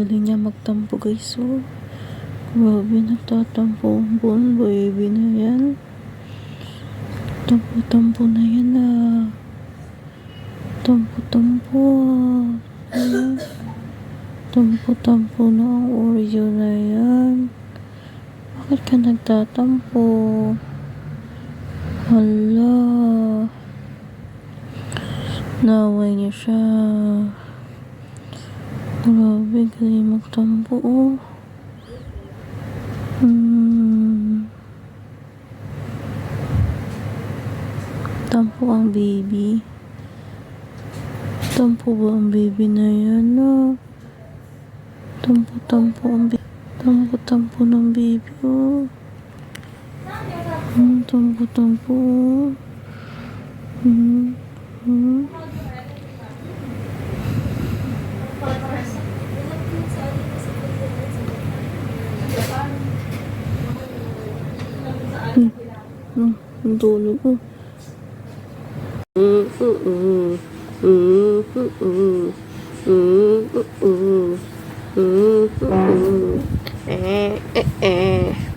galing niya magtampo guys. Oh. Grabe, nagtatampo ang buong baby na yan. Tampo-tampo na yan ah. Tampo-tampo ah. Ayan. Tampo-tampo na ang Oreo na yan. Bakit ka nagtatampo? Hala. Naway niya siya. Grabe, galing magtampo oh. Hmm. Tampo ang baby. Tampo ba ang baby na yan ah? Tampo-tampo ang baby. Tampo-tampo ng baby oh. Hmm, tampo-tampo oh. Hmm. Hmm. Hmm. Ang tulog ko. Mm, mm, mm. Mm, mm, mm. Mm, mm, mm. Mm, mm, mm. Eh, eh, eh.